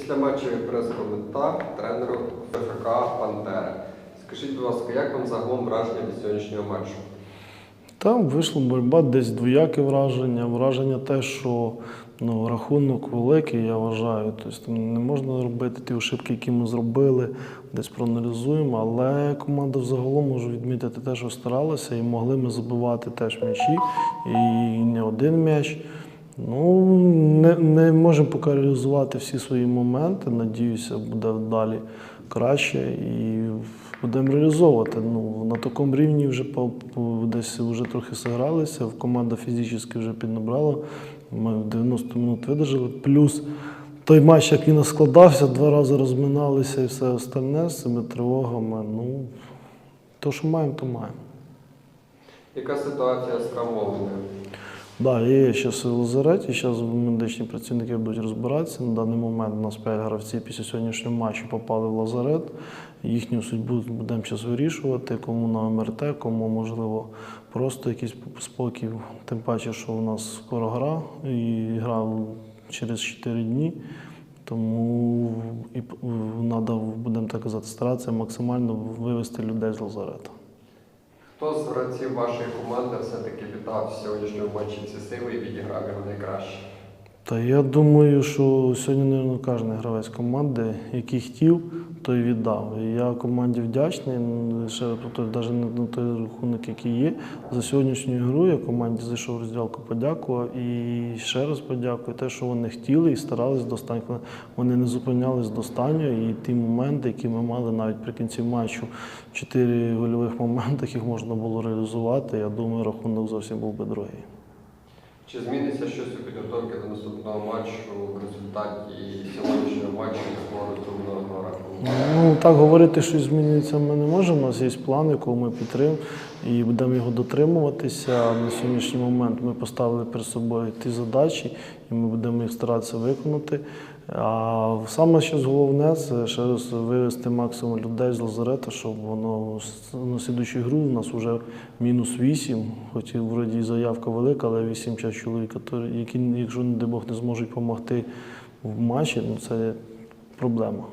Після матчевий прес-коментар тренеру ФК Пантера. Скажіть, будь ласка, як вам загалом враження від сьогоднішнього матчу? Там вийшла боротьба, десь двояке враження. Враження те, що ну, рахунок великий, я вважаю. Тобто не можна робити ті ошибки, які ми зробили, десь проаналізуємо. Але команда взагалом можу відмітити те, що старалася, і могли ми забивати теж м'ячі, і не один м'яч. Ну, не, не можемо поки реалізувати всі свої моменти. Надіюся, буде далі краще і будемо реалізовувати. Ну, на такому рівні вже по, по- десь вже трохи зігралися. Команда фізично вже піднабрала. Ми в 90 минут видержали. Плюс той матч, як він складався, два рази розминалися і все остальне з цими тривогами. Ну, то, що маємо, то маємо. Яка ситуація з травмованими? Да, є зараз в лазареті, зараз медичні працівники будуть розбиратися. На даний момент у нас 5 гравців після сьогоднішнього матчу попали в лазарет. Їхню судьбу будемо зараз вирішувати, кому на МРТ, кому можливо просто якийсь спокій. Тим паче, що у нас скоро гра і гра через 4 дні. Тому і треба, будемо так казати, старатися максимально вивести людей з лазарету. Хто з гравців вашої команди все-таки вітав в сьогоднішньому матчі ці сили і відіграв його найкраще? Та я думаю, що сьогодні, мабуть, кожен гравець команди, який хотів, той віддав. І я команді вдячний. Ще навіть на той рахунок, який є. За сьогоднішню гру я команді зайшов розділку, подякував і ще раз подякую. Те, що вони хотіли і старались до останнього. Вони не зупинялись до останнього. І ті моменти, які ми мали навіть при кінці матчу, чотири гольових моменти, їх можна було реалізувати. Я думаю, рахунок зовсім був би другий. Чи зміниться щось у підготовці до наступного матчу в результаті сьогоднішнього розумного? Ну так говорити, що змінюється, ми не можемо. У нас є план, якого ми підтримуємо, і будемо його дотримуватися. На сьогоднішній момент ми поставили перед собою ті задачі, і ми будемо їх старатися виконати. А саме ще головне це ще раз вивести максимум людей з лазарета, щоб воно на слідучу гру у нас вже мінус 8, хоч і вроді заявка велика, але 8 час чоловік, які, якщо, не дай Бог, не зможуть допомогти в матчі, ну це проблема.